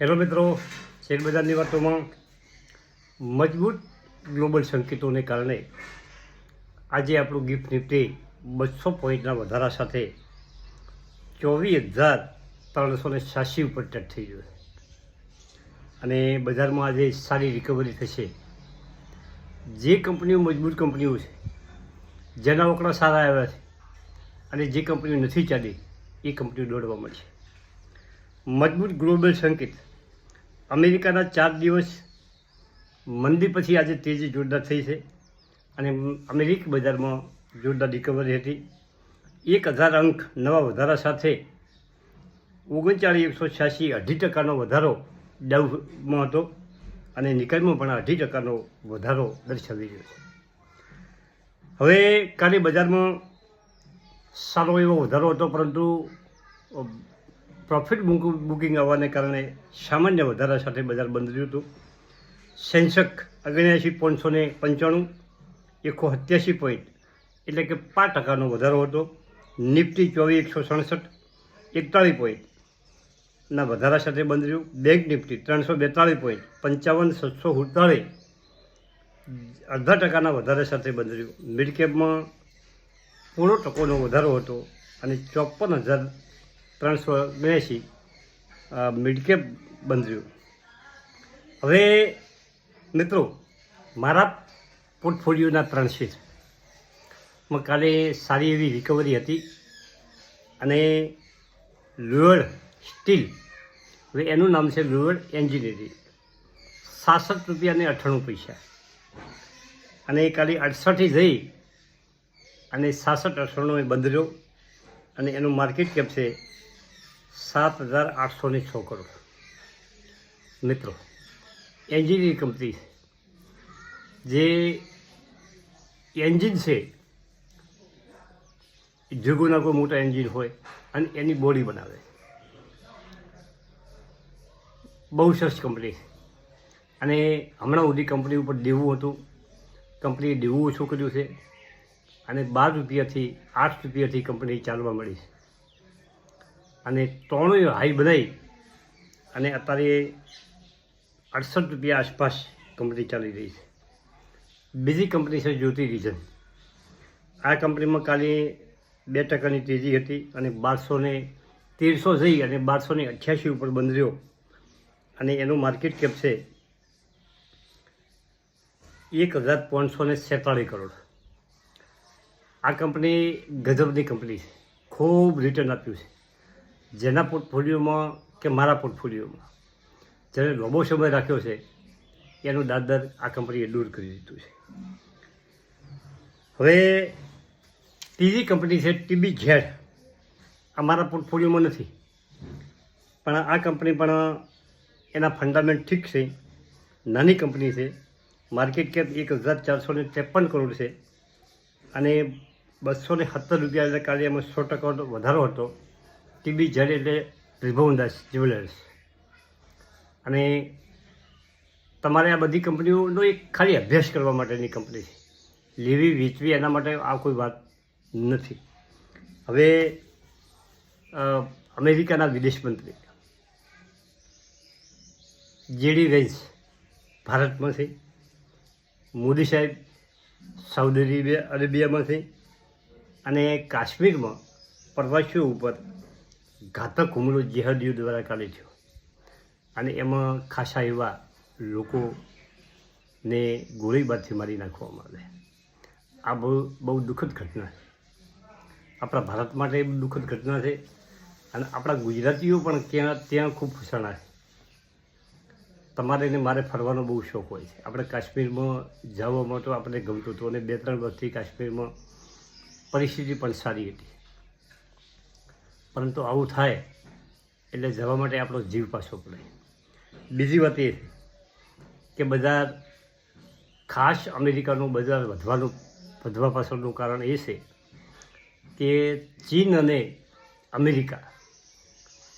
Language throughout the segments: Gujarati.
હેલો મિત્રો શેરબજારની વાતોમાં મજબૂત ગ્લોબલ સંકેતોને કારણે આજે આપણું ગિફ્ટ નિફ્ટી બસો પોઈન્ટના વધારા સાથે ચોવીસ હજાર ત્રણસો ને છ્યાસી ઉપર ટચ થઈ ગયું અને બજારમાં આજે સારી રિકવરી થશે. જે કંપનીઓ મજબૂત કંપનીઓ છે, જેના ઓકડા સારા આવ્યા છે અને જે કંપનીઓ નથી ચાલી, એ કંપનીઓ દોડવા મળશે. મજબૂત ગ્લોબલ સંકેત અમેરિકાના ચાર દિવસ મંદી પછી આજે તેજી જોરદાર થઈ છે. અને અમેરિકી બજારમાં જોરદાર રિકવરી હતી. એક હજાર અંક નવા વધારા સાથે ઓગણચાળીસ, એકસો છ્યાસી અઢી ટકાનો વધારો ડાઉમાં હતો અને નિકાલમાં પણ અઢી ટકાનો વધારો દર્શાવી રહ્યો છે. હવે કાલે બજારમાં સારો એવો વધારો હતો, પરંતુ પ્રોફિટ બુકિંગ આવવાને કારણે સામાન્ય વધારા સાથે બજાર બંધ રહ્યું હતું. સેન્સેક અગણ્યાસી પાંચસો ને પંચાણું, એકસો સત્યાસી પોઈન્ટ એટલે કે પાંચ ટકાનો વધારો હતો. નિફ્ટી ચોવીસ, એકસો સડસઠ, એકતાળીસ પોઈન્ટના વધારા સાથે બંધ રહ્યું. બેંક નિફ્ટી ત્રણસો બેતાળીસ પોઈન્ટ પંચાવન સાતસો સુડતાળીસ, અડધા ટકાના વધારા સાથે બંધ રહ્યું. મિડ કેપમાં પૂરો ટકોનો વધારો હતો અને ચોપન હજાર ત્રણસો બ્યાસી મિડકેપ બંધ રહ્યું હવે, મિત્રો, મારા પોર્ટફોલિયોના ત્રણ શેર. કાલે સારી એવી રિકવરી હતી અને લુઅર સ્ટીલ, હવે એનું નામ છે લુઅર એન્જિનિયરિંગ. સાસઠ રૂપિયા અને અઠ્ઠાણું પૈસા. અને એ કાલે અડસઠથી જઈ અને સાસઠ અઠ્ઠાણું બંધ રહ્યો. અને એનું માર્કેટ કેપ છે સાત હજાર આઠસો ને છ કરોડ મિત્રો, એન્જિનિયરિંગ કંપની. જે એન્જિન છે જુગોના કોઈ મોટા એન્જિન હોય અને એની બોડી બનાવે. બહુ સરસ કંપની. અને હમણાં સુધી કંપની ઉપર દેવું હતું. કંપનીએ દેવું ઓછું કર્યું છે. અને બાર રૂપિયાથી, આઠ રૂપિયાથી કંપની ચાલવા મળી છે. અને ત્રણેય હાઈ બનાવી અને અત્યારે અડસઠ રૂપિયા આસપાસ કંપની ચાલી રહી છે. બીજી કંપની છે જ્યોતિ રિઝન આ કંપનીમાં કાલે બે ટકાની તેજી હતી અને બારસો ને તેરસો જઈ અને બારસો ને અઠ્યાસી ઉપર બંધ રહ્યો. અને એનું માર્કેટ કેપ છે એક હજાર પાંચસો ને સેતાળીસ કરોડ. આ કંપની ગજબની કંપની છે. ખૂબ રિટર્ન આપ્યું છે. જેના પોર્ટફોલિયોમાં કે મારા પોર્ટફોલિયોમાં. જેને લાંબો સમય રાખ્યો છે, એનું દાદર આ કંપનીએ દૂર કરી દીધું છે. હવે, ત્રીજી કંપની છે ટીબી ઝેડ. આ મારા પોર્ટફોલિયોમાં નથી. પણ આ કંપની પણ એના ફંડામેન્ટ ઠીક છે. નાની કંપની છે. માર્કેટ કેપ એક હજાર ચારસો ને ત્રેપન કરોડ છે. અને બસો ને સત્તર રૂપિયા કાર્યમાં સો ટકા વધારો હતો. ટીબી, જડ એટલે ત્રિભુવનદાસ જ્વેલર્સ. અને તમારે આ બધી કંપનીઓનો એક ખાલી અભ્યાસ કરવા માટેની કંપની છે. લેવી, વેચવી, એના માટે આ કોઈ વાત નથી. હવે અમેરિકાના વિદેશ મંત્રી, જેડી વેન્સ ભારતમાંથી મોદી સાહેબ સાઉદી અરેબિયામાંથી અરેબિયામાં અને કાશ્મીરમાં પ્રવાસીઓ ઉપર ઘાતક હુમલો જેહાદીઓ દ્વારા કાલે થયો અને એમાં ખાસા એવા લોકોને ગોળીબારથી મારી નાખવામાં આવે. આ બહુ બહુ દુઃખદ ઘટના છે. આપણા ભારત માટે દુઃખદ ઘટના છે. અને આપણા ગુજરાતીઓ પણ ત્યાં ત્યાં ખૂબ ફસાણા છે. તમારે ને મારે ફરવાનો બહુ શોખ હોય છે. આપણે કાશ્મીરમાં જવામાં તો આપણે ગમતું હતું અને બે, ત્રણ વર્ષથી કાશ્મીરમાં પરિસ્થિતિ પણ સારી હતી. પરંતુ આવું થાય એટલે જવા માટે આપણો જીવ પાછો પડે. બીજી વાત એ કે બજાર ખાસ અમેરિકાનું બજાર વધવાનું, વધવા પાછળનું કારણ એ છે કે ચીન અને અમેરિકા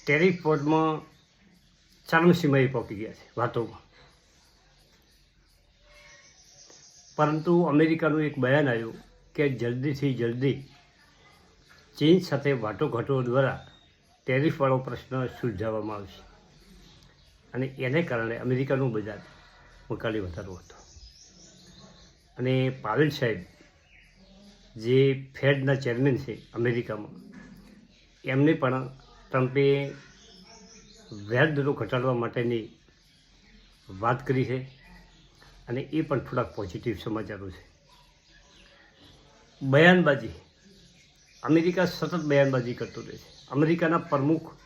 ટેરિફ બોર્ડમાં ચરમસીમાએ પહોંચી ગયા છે વાતોમાં. પરંતુ અમેરિકાનું એક બયાન આવ્યું કે જલ્દીથી જલ્દી ચીન સાથે વાટોઘાટો દ્વારા ટેરિફવાળો પ્રશ્ન સુલઝાવવામાં આવશે. અને એને કારણે અમેરિકાનું બજાર મકાલી વધારો હતો. અને પાવેલ સાહેબ, જે ફેડના ચેરમેન છે અમેરિકામાં, એમને પણ ટ્રમ્પે વ્યાજ દરો ઘટાડવા માટેની વાત કરી છે અને એ પણ થોડાક પોઝિટિવ સમાચારો છે. બયાનબાજી અમેરિકા સતત બયાનબાજી કરતું રહે છે. અમેરિકાના પ્રમુખ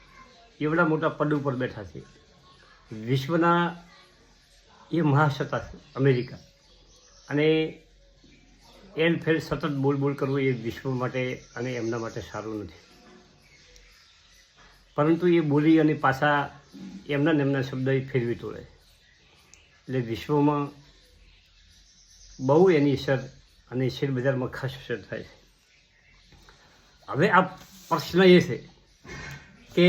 એવડા મોટા પદ ઉપર બેઠા છે. વિશ્વના એ મહાસત્તા છે, અમેરિકા. અને એન ફેર સતત બોલ બોલ કરવું એ વિશ્વ માટે અને એમના માટે સારું નથી. પરંતુ એ બોલી અને પાછા એમના ને એમના શબ્દ એ ફેરવી તોડે એટલે વિશ્વમાં બહુ એની અસર અને શેરબજારમાં ખાસ અસર થાય છે. હવે આ પ્રશ્ન એ છે કે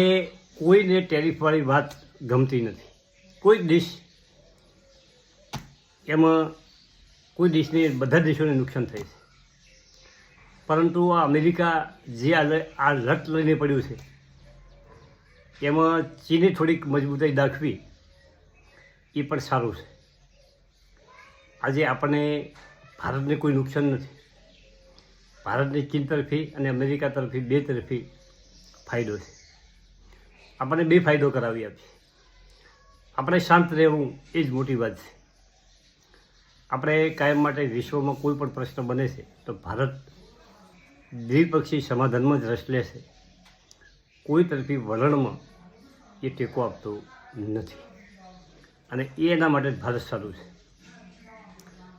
કોઈને ટેરિફવાળી વાત ગમતી નથી. કોઈ દેશ એમાં કોઈ દેશને બધા દેશોને નુકસાન થાય છે. પરંતુ આ અમેરિકા જે આ લટ લઈને પડ્યું છે, એમાં ચીને થોડીક મજબૂતાઈ દાખવી એ પણ સારું છે. આજે આપણને ભારતને કોઈ નુકસાન નથી. ભારતને ચીન તરફી અને અમેરિકા તરફી બે તરફી ફાયદો છે. આપણને બે ફાયદો કરાવી આપશે આપણે શાંત રહેવું એ જ મોટી વાત છે. આપણે કાયમ માટે વિશ્વમાં કોઈ પણ પ્રશ્ન બને છે, તો ભારત દ્વિપક્ષી સમાધાનમાં જ રસ લેશે કોઈ તરફી વલણમાં એ ટેકો આપતો નથી. અને એ એના માટે ભારત સારું છે.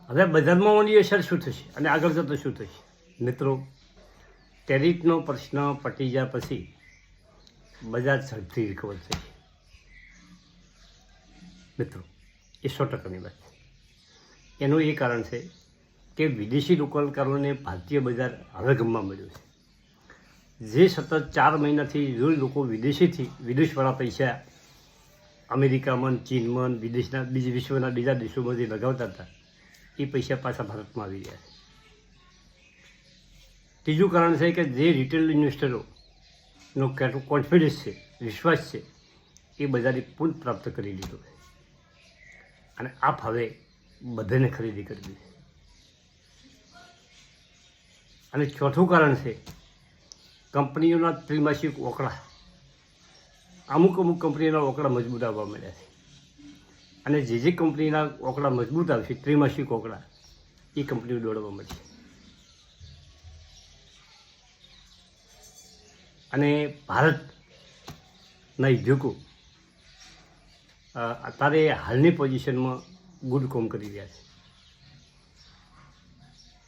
હવે બજારમાં ઓની અસર શું થશે? અને આગળ જતો શું થશે? મિત્રો, ટેરિટનો પ્રશ્ન પટી ગયા પછી બજાર ઝડપથી રિકવર થશે મિત્રો, એ સો ટકાની વાત એનું એ કારણ છે કે વિદેશી રોકાણકારોને ભારતીય બજાર હવે મળ્યું છે. જે સતત ચાર મહિનાથી જો લોકો વિદેશીથી, વિદેશવાળા પૈસા અમેરિકામાં ચીનમાં વિદેશના, બીજા વિશ્વના બીજા દેશોમાંથી લગાવતા હતા, એ પૈસા પાછા ભારતમાં આવી ગયા છે. ત્રીજું કારણ છે કે જે રિટેલ ઇન્વેસ્ટરોનો કોન્ફિડન્સ છે, વિશ્વાસ છે, એ બધાને પુન પ્રાપ્ત કરી લીધો. અને આપ હવે બધાને ખરીદી કરવી અને ચોથું કારણ છે, કંપનીઓના ત્રિમાસિક ઓકળા અમુક અમુક કંપનીઓના ઓકળા મજબૂત આવવા મળ્યા છે. અને જે જે કંપનીના ઓકળા મજબૂત આવશે, ત્રિમાસિક ઓકળા એ કંપનીઓ દોડવા મળશે અને ભારતના ઉદ્યોગો અત્યારે હાલની પોઝિશનમાં ગુડ કોમ કરી રહ્યા છે.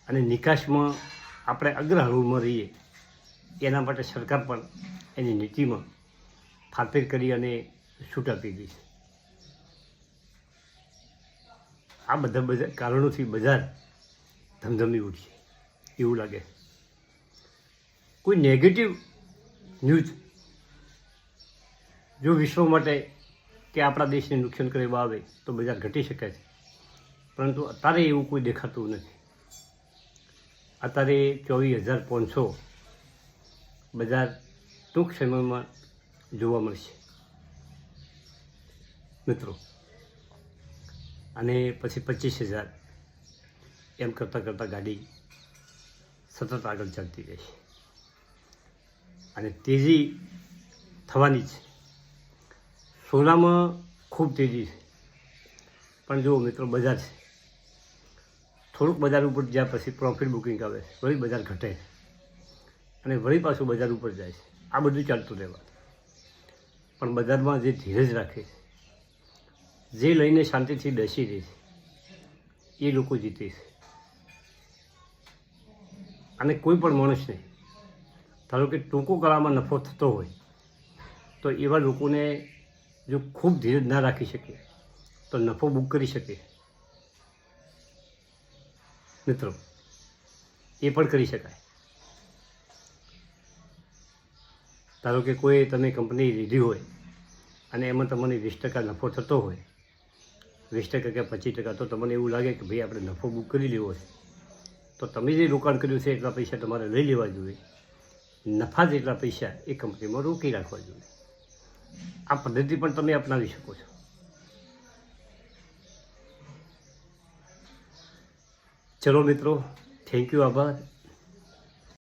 અને નિકાસમાં આપણે અગ્રહરોળમાં રહીએ, એના માટે સરકાર પણ એની નીતિમાં ફાફેર કરી અને છૂટ આપી ગઈ છે. આ બધા બધા કારણોથી બજાર ધમધમી ઉઠશે, એવું લાગે કોઈ નેગેટિવ ન્યૂઝ. જો વિશ્વ માટે કે આપણા દેશને નુકસાન કરે આવે, તો બજાર ઘટી શકે છે. પરંતુ અત્યારે એવું કોઈ દેખાતું નથી. અત્યારે ચોવીસ હજાર પાંચસો બજાર ટૂંક સમયમાં જોવા મળશે. મિત્રો, અને પછી પચીસ હજાર એમ કરતાં કરતાં ગાડી સતત આગળ ચાલતી રહેશે. અને તેજી થવાની છે. સોનામાં ખૂબ તેજી છે. પણ જુઓ મિત્રો, બજાર છે. થોડુંક બજાર ઉપર જ્યાં પછી પ્રોફિટ બુકિંગ આવે છે, વળી બજાર ઘટે છે. અને વળી પાછું બજાર ઉપર જાય છે. આ બધું ચાલતું રહેવા પણ બજારમાં જે ધીરજ રાખે છે, જે લઈને શાંતિથી બેસી રહે છે, એ લોકો જીતે છે. અને કોઈ પણ માણસને ધારો કે ટૂંકો ગાળામાં નફો થતો હોય, તો એવા લોકોને જો ખૂબ ધીરજ ના રાખી શકે તો નફો બુક કરી શકે મિત્રો, એ પણ કરી શકાય. ધારો કે કોઈ તમે કંપની લીધી હોય અને એમાં તમને વીસ ટકા નફો થતો હોય, વીસ ટકા કે પચીસ ટકા, તો તમને એવું લાગે કે ભાઈ આપણે નફો બુક કરી લેવો છે. તો તમે જે રોકાણ કર્યું છે, એટલા પૈસા તમારે લઈ લેવા જોઈએ. નફા જેટલા પૈસા એ કંપનીમાં રોકી રાખવા જોઈએ. આ પદ્ધતિ પણ તમે અપનાવી શકો છો. ચલો મિત્રો થેન્ક યુ આભાર.